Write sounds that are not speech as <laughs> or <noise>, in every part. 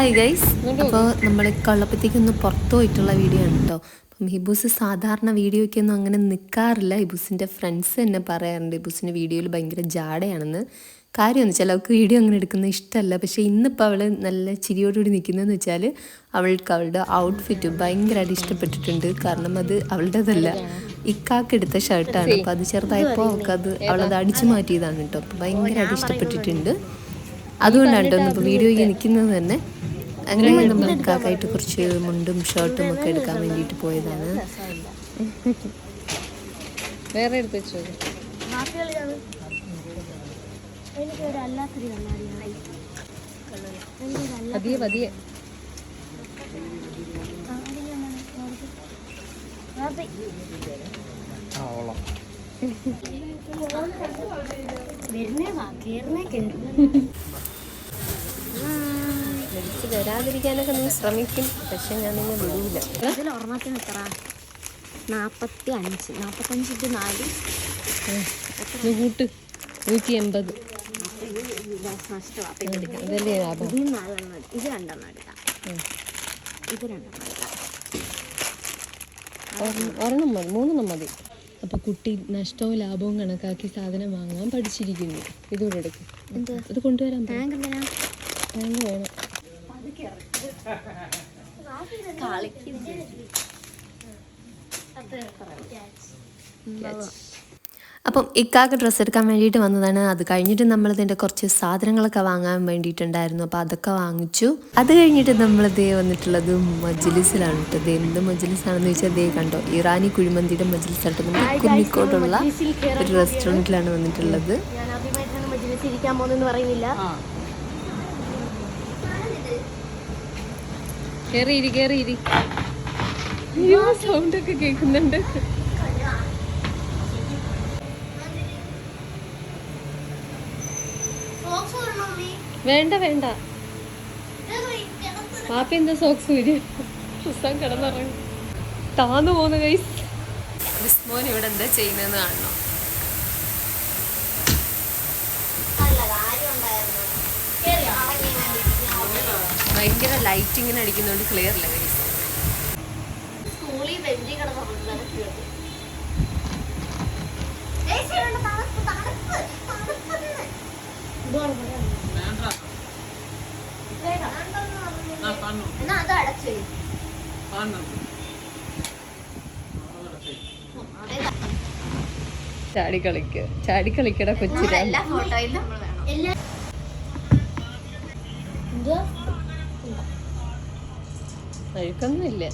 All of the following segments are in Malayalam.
ഹായ് ഗൈസ് അപ്പോൾ നമ്മൾ കള്ളപ്പത്തേക്ക് ഒന്ന് പുറത്തു പോയിട്ടുള്ള വീഡിയോ ആണ് കേട്ടോ അപ്പം ഹിബൂസ് സാധാരണ വീഡിയോയ്ക്കൊന്നും അങ്ങനെ നിൽക്കാറില്ല ഹിബൂസിന്റെ ഫ്രണ്ട്സ് തന്നെ പറയാറുണ്ട് ഹിബൂസിന്റെ വീഡിയോയിൽ ഭയങ്കര ജാടയാണെന്ന്. കാര്യമെന്ന് വെച്ചാൽ അവൾക്ക് വീഡിയോ അങ്ങനെ എടുക്കുന്നത് ഇഷ്ടമല്ല പക്ഷേ ഇന്നിപ്പോൾ അവൾ നല്ല ചിരിയോടുകൂടി നിൽക്കുന്നതെന്ന് വെച്ചാൽ അവൾക്ക് അവളുടെ ഔട്ട്ഫിറ്റ് ഭയങ്കരമായിട്ട് ഇഷ്ടപ്പെട്ടിട്ടുണ്ട്. കാരണം അത് അവളുടേതല്ല. ഇക്കാക്ക് എടുത്ത ഷർട്ടാണ് അപ്പോൾ അത് ചെറുതായപ്പോൾ അവൾക്കത് അവളത് അടിച്ചു മാറ്റിയതാണ് കേട്ടോ അപ്പോൾ ഭയങ്കരമായിട്ട് ഇഷ്ടപ്പെട്ടിട്ടുണ്ട്. അതുകൊണ്ടാണ് കേട്ടോ ഇപ്പോൾ വീഡിയോയ്ക്ക് നിൽക്കുന്നത് തന്നെ. അങ്ങനെ നമ്മൾ ഇക്കാക്കായിട്ട് കുറച്ച് മുണ്ടും ഷർട്ടും ഒക്കെ എടുക്കാൻ വേണ്ടിയിട്ട് പോയതാണ്. വേറെ എടുത്ത് വെച്ചോ. എനിക്കൊരു അല്ലാത്തൊരു കണ്ണാടിയാണ് പതിയെ പതിയെ വരുന്നേ വാ കേറുന്നേ കേറും എനിക്ക് വരാതിരിക്കാനൊക്കെ നീ ശ്രമിക്കും. പക്ഷെ ഞാൻ നിന്നെ വിടൂല. ഇതിൽ ഒരെണ്ണത്തിന് എത്ര? നാൽപ്പത്തി അഞ്ച് നാൽപ്പത്തഞ്ച് ഇത് നാല് കൂട്ട്. നൂറ്റി എൺപത്. ലാഭം? നാലെണ്ണം ഇത് രണ്ടെണ്ണം എടുക്കാം. ഇത് രണ്ടെണ്ണം എടുക്കാം. ഒരെണ്ണം- ഒരെണ്ണം മതി. മൂന്നെണ്ണം മതി. അപ്പൊ കുട്ടി നഷ്ടവും ലാഭവും കണക്കാക്കി സാധനം വാങ്ങാൻ പഠിച്ചിരിക്കുന്നു. ഇതുകൂടെ എടുക്കും. അത് ഇത് കൊണ്ടുവരാൻ ബാങ്ക് വേണം. അപ്പം ഇക്കാക്ക് ഡ്രസ്സ് എടുക്കാൻ വേണ്ടിയിട്ട് വന്നതാണ്. അത് കഴിഞ്ഞിട്ട് നമ്മൾ ഇതിന്റെ കുറച്ച് സാധനങ്ങളൊക്കെ വാങ്ങാൻ വേണ്ടിയിട്ടുണ്ടായിരുന്നു. അപ്പോൾ അതൊക്കെ വാങ്ങിച്ചു. അത് കഴിഞ്ഞിട്ട് നമ്മൾ ദേ വന്നിട്ടുള്ളത് മജ്ലിസിലാണ് കേട്ടോ. ഇത് എന്ത് മജ്ലിസാണെന്ന് ചോദിച്ചാൽ ദേ കണ്ടോ. ഇറാനി കുഴിമന്തിയുടെ മജ്ലിസായിട്ട് നമ്മുടെ കുന്നിക്കോട്ടുള്ള ഒരു റെസ്റ്റോറന്റിലാണ് വന്നിട്ടുള്ളത്. ഞാൻ ആദ്യമായിട്ടാണ് മജ്ലിസ് ഇരിക്കാൻ പറയുന്നില്ല. സൗണ്ട് ഒക്കെ കേൾക്കുന്നുണ്ട്. വേണ്ട വേണ്ട. പാപ്പി എന്താ സോക്സ് വരും പുസ്തകം കിടന്നിറങ്ങി. താന്നു പോന്ന് കൈസ് മോൻ ഇവിടെ എന്താ ചെയ്യുന്നതെന്ന് കാണണം? ഭയങ്കര ലൈറ്റിങ്ങിന് അടിക്കുന്നതുകൊണ്ട് ക്ലിയർ അല്ല കൈസ് സ്കൂളിൽ ബെഞ്ചിൽ കിടന്നു എന്നാ അത് അടച്ചു ചാടി കളിക്ക്. ചാടി കളിക്കട കൊച്ചിരാ. എല്ലാ ഫോട്ടോയിലും നമ്മൾ വേണം. എല്ലാ അഴുക്കൊന്നുമില്ല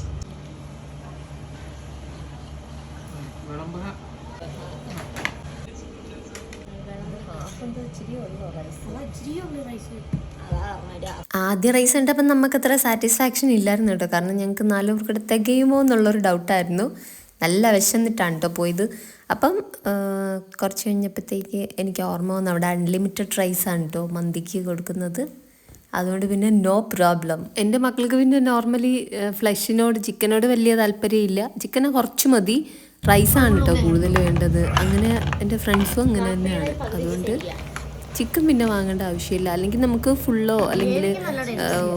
ആദ്യ റൈസ് കണ്ടപ്പോൾ നമുക്ക് അത്ര സാറ്റിസ്ഫാക്ഷൻ ഇല്ലായിരുന്നു കേട്ടോ. കാരണം ഞങ്ങൾക്ക് നാല് പേർക്കിടെ തികയുമോ എന്നുള്ളൊരു ഡൗട്ടായിരുന്നു നല്ല വിശന്നിട്ടാണ് കേട്ടോ പോയത്. അപ്പം കുറച്ച് കഴിഞ്ഞപ്പോഴത്തേക്ക് എനിക്ക് ഓർമ്മ വന്നു. അവിടെ അൺലിമിറ്റഡ് റൈസാണ് കേട്ടോ മന്തിക്ക് കൊടുക്കുന്നത്. അതുകൊണ്ട് പിന്നെ നോ പ്രോബ്ലം എന്റെ മക്കൾക്ക് പിന്നെ നോർമലി ഫ്ലഷിനോട് ചിക്കനോട് വലിയ താല്പര്യമില്ല. ചിക്കനെ കുറച്ച് മതി. റൈസാണ് കേട്ടോ കൂടുതൽ വേണ്ടത്. അങ്ങനെ എന്റെ ഫ്രണ്ട്സും അങ്ങനെ തന്നെയാണ്. അതുകൊണ്ട് ചിക്കൻ പിന്നെ വാങ്ങേണ്ട ആവശ്യമില്ല. അല്ലെങ്കിൽ നമുക്ക് ഫുള്ളോ അല്ലെങ്കിൽ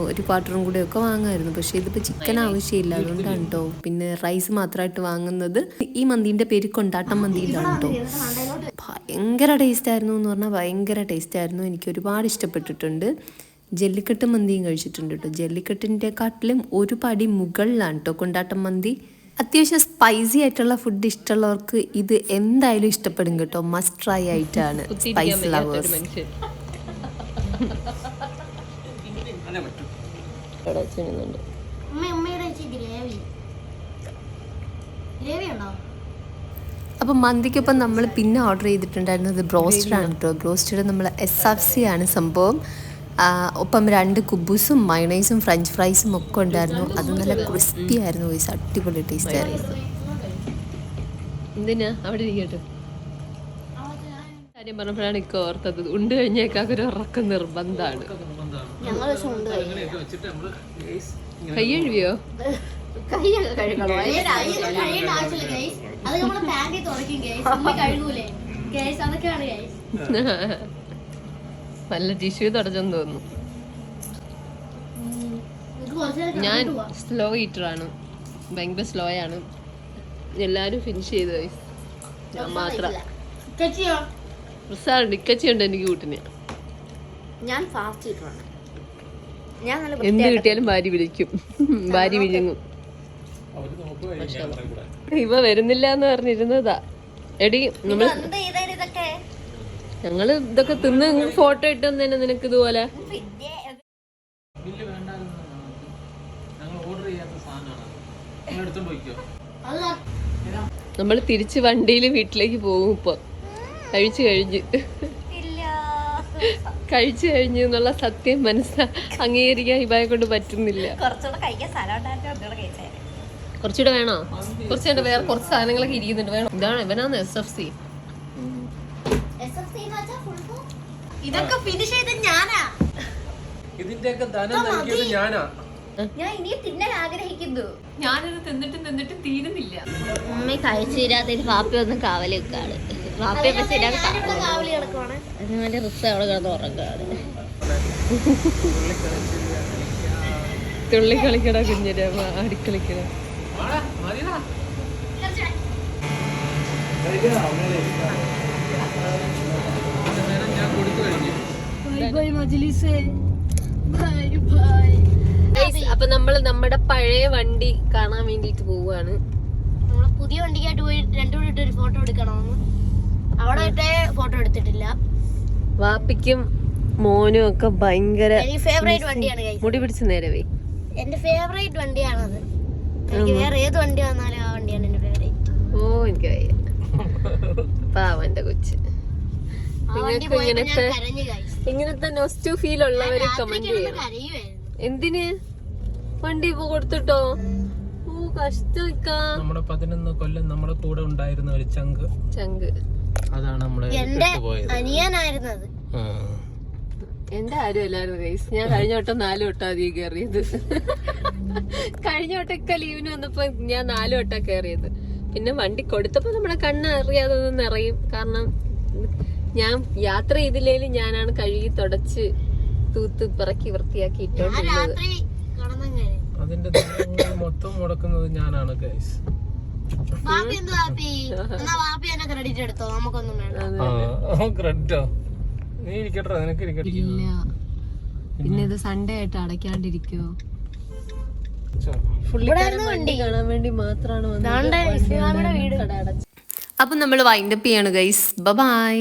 ഒരു ക്വാർട്ടറും കൂടെ ഒക്കെ വാങ്ങാമായിരുന്നു പക്ഷേ ഇതിപ്പോൾ ചിക്കൻ ആവശ്യമില്ല. അതുകൊണ്ടാണ് കേട്ടോ പിന്നെ റൈസ് മാത്രമായിട്ട് വാങ്ങുന്നത്. ഈ മന്തിന്റെ പേര് കൊണ്ടാട്ടം മന്തി ഇതാണ് കേട്ടോ ഭയങ്കര ടേസ്റ്റ് ആയിരുന്നു എന്ന് പറഞ്ഞാൽ ഭയങ്കര ടേസ്റ്റ് ആയിരുന്നു. എനിക്ക് ഒരുപാട് ഇഷ്ടപ്പെട്ടിട്ടുണ്ട്. ജല്ലിക്കെട്ട് മന്തിയും കഴിച്ചിട്ടുണ്ട് കേട്ടോ ജല്ലിക്കെട്ടിന്റെ കാട്ടിലും ഒരു പടി മുകളിലാണ് കേട്ടോ കൊണ്ടാട്ടം മന്തി. അത്യാവശ്യം സ്പൈസി ആയിട്ടുള്ള ഫുഡ് ഇഷ്ടമുള്ളവർക്ക് ഇത് എന്തായാലും ഇഷ്ടപ്പെടും കേട്ടോ. മസ്റ്റ് ട്രൈ ആയിട്ടാണ് സ്പൈസ് ലവേഴ്സ് അപ്പം മന്തിക്കൊപ്പം നമ്മൾ പിന്നെ ഓർഡർ ചെയ്തിട്ടുണ്ടായിരുന്നത് ബ്രോസ്റ്റഡ് ആണ് കേട്ടോ ബ്രോസ്റ്റഡ് നമ്മൾ എസ് എഫ് സി ആണ് സംഭവം. ഒപ്പം രണ്ട് കുബൂസും മയണൈസും ഫ്രഞ്ച് ഫ്രൈസും ഒക്കെ ഉണ്ടായിരുന്നു. അത് നല്ല ക്രിസ്പി ആയിരുന്നു. guys. അടിപൊളി ടേസ്റ്റ് ആയിരുന്നു. എന്തിനാ? അവിടെ ഇരിക്കട്ടെ. കാര്യം പറഞ്ഞപ്പോഴാണ് ഇക്ക ഓർത്തത്. ഉണ്ട് കഴിഞ്ഞേക്കാക്ക് ഒരു ഉറക്കം നിർബന്ധമാണ്. കൈ കഴുകിയോ? കൈയൊക്കെ കഴുകണോ. അത് നമ്മളെ കഴുകൂലേ? അതൊക്കെയാണ് <laughs> നല്ല ടിഷ്യൂ തുടച്ചെന്ന് തോന്നുന്നു. ഞാൻ സ്ലോ ആണ്. ഭയങ്കര സ്ലോ ആണ്. എല്ലാരും ഫിനിഷ് ചെയ്ത് പോയി ഞാൻ മാത്രം. റിസാറുണ്ട് ഇക്കച്ചിയുണ്ട് എനിക്ക് കൂട്ടിന്. ഞാൻ ഫാസ്റ്റ് ഇട്ടാണ് ഞാൻ നല്ല എന്ത് കിട്ടിയാലും ഭാര്യ വിളിക്കും. ഭാര്യ വിഴുങ്ങും. ഇവ വരുന്നില്ല എന്ന് പറഞ്ഞിരുന്നതാ. എടി നമ്മൾ ചെയ്താലും ഇതൊക്കെ തിന്ന് ഫോട്ടോ ഇട്ട് തന്നെ നിനക്ക് ഇതുപോലെ. ഞങ്ങൾ നമ്മൾ തിരിച്ച് വണ്ടിയിൽ വീട്ടിലേക്ക് പോകും ഇപ്പൊ. കഴിച്ചു കഴിഞ്ഞ്. കഴിച്ചു കഴിഞ്ഞു എന്നുള്ള സത്യം മനസ്സാ അംഗീകരിക്കാൻ ഹിബായെ കൊണ്ട് പറ്റുന്നില്ല. കുറച്ചുകൂടെ വേണോ? കുറച്ചുകൂടെ വേറെ കുറച്ച് സാധനങ്ങളൊക്കെ ഇരിക്കുന്നുണ്ട്. വേണം. ഇതാണ് ഇവനാണ് എസ് എഫ് സി ഇതൊക്കെ ഫിനിഷ് ചെയ്ത് ഞാനാ. ഇതിന്റെയൊക്കെ ധനം നൽകിയത് ഞാനാ. ഞാൻ ഇനി തിന്നാൻ ആഗ്രഹിക്കുന്നു. ഞാനിത് തിന്നിട്ടും തിന്നിട്ടും തീരുന്നില്ല. അമ്മ കഴിച്ചു തരാത്ത പാപ്പി ഒന്ന് കാവലി വെക്കാണ്. പാപ്പി കാവലി കിടക്കുവാണ്. അതിന് റിസ് അവിടെ കിടന്ന് ഉറങ്ങാണ് തുള്ളി കളിക്കട കുഞ്ഞിര അടിക്കളിക്കട. വാടാ, മതിയെടാ. അത് നേരം ഞാൻ കൊടുത്തു കഴിഞ്ഞു അപ്പൊ നമ്മൾ നമ്മുടെ പഴയ വണ്ടി കാണാൻ വേണ്ടിട്ട് പോവാണ് നമ്മൾ പുതിയ വണ്ടിക്കായിട്ട് പോയി രണ്ടു കൂടി ഇട്ട് ഒരു ഫോട്ടോ എടുക്കണമെന്ന് അവിടെ ഫോട്ടോ എടുത്തിട്ടില്ല. വാപ്പിക്കും മോനും ഒക്കെ ഭയങ്കര എനിക്ക് ഫേവറേറ്റ് വണ്ടിയാണ്. മുടി പിടിച്ച് നേരവേ എന്റെ ഫേവറേറ്റ് വണ്ടിയാണത്. എനിക്ക് വേറെ ഏത് വണ്ടി വന്നാലും ആ വണ്ടിയാണ് എന്റെ ഫേവറേറ്റ് ഓ എനിക്ക് വയ്യ. പാവന്റെ കൊച്ച്. നിങ്ങൾക്ക് ഇങ്ങനത്തെ. ഇങ്ങനത്തെ നൊസ്റ്റു ഫീൽ ഉള്ളവര് കമന്റ് ചെയ്യണം. എന്തിന്? വണ്ടി ഇപ്പൊ കൊടുത്തിട്ടോ? ഓ കഷ്ടമിക്കാ. നമ്മുടെ പതിനൊന്ന് കൊല്ലം നമ്മുടെ കൂടെ ഉണ്ടായിരുന്ന ഒരു ചങ്ക്. ചങ്ക്. അതാണ് നമ്മുടെ എന്റെ വിട്ടുപോയത് അനിയനായിരുന്നത്. എന്റെ ആരും അല്ലായിരുന്നു ഗൈസ് ഞാൻ കഴിഞ്ഞ വട്ടം നാല് വട്ടം അധികം കയറിയത് കഴിഞ്ഞ വട്ടമൊക്കെ ലീവിന് വന്നപ്പോ ഞാൻ നാല് വട്ടം കയറിയത് പിന്നെ വണ്ടി കൊടുത്തപ്പോ നമ്മുടെ കണ്ണ് അറിയാതെ നിറയും. കാരണം ഞാൻ യാത്ര ചെയ്തില്ലേൽ ഞാനാണ് കഴുകി തുടച്ച് തൂത്ത് പിറക്കി വൃത്തിയാക്കി ഇട്ടോണ്ടിരുന്നത് അതിന്റെ മൊത്തം മുടക്കുന്നത് ഞാനാണ് ഗൈസ് വാപ്പി വാപ്പി? എന്നാ വാപ്പി എന്നെ ക്രെഡിറ്റ് എടുത്തോ? നമുക്കൊന്നും വേണ്ട. ക്രെഡിറ്റോ നീ ഇരിക്കട്ടെ നിനക്ക് ഇരിക്കട്ടെ. ഇല്ല. പിന്നെ? ഇത് സൺഡേ ആയിട്ട് അടയ്ക്കാണ്ടിരിക്കോ. വണ്ടി കാണാൻ വേണ്ടി മാത്രമാണ് അപ്പം നമ്മൾ വൈൻഡപ്പ് ചെയ്യാണ് ഗൈസ് ബൈ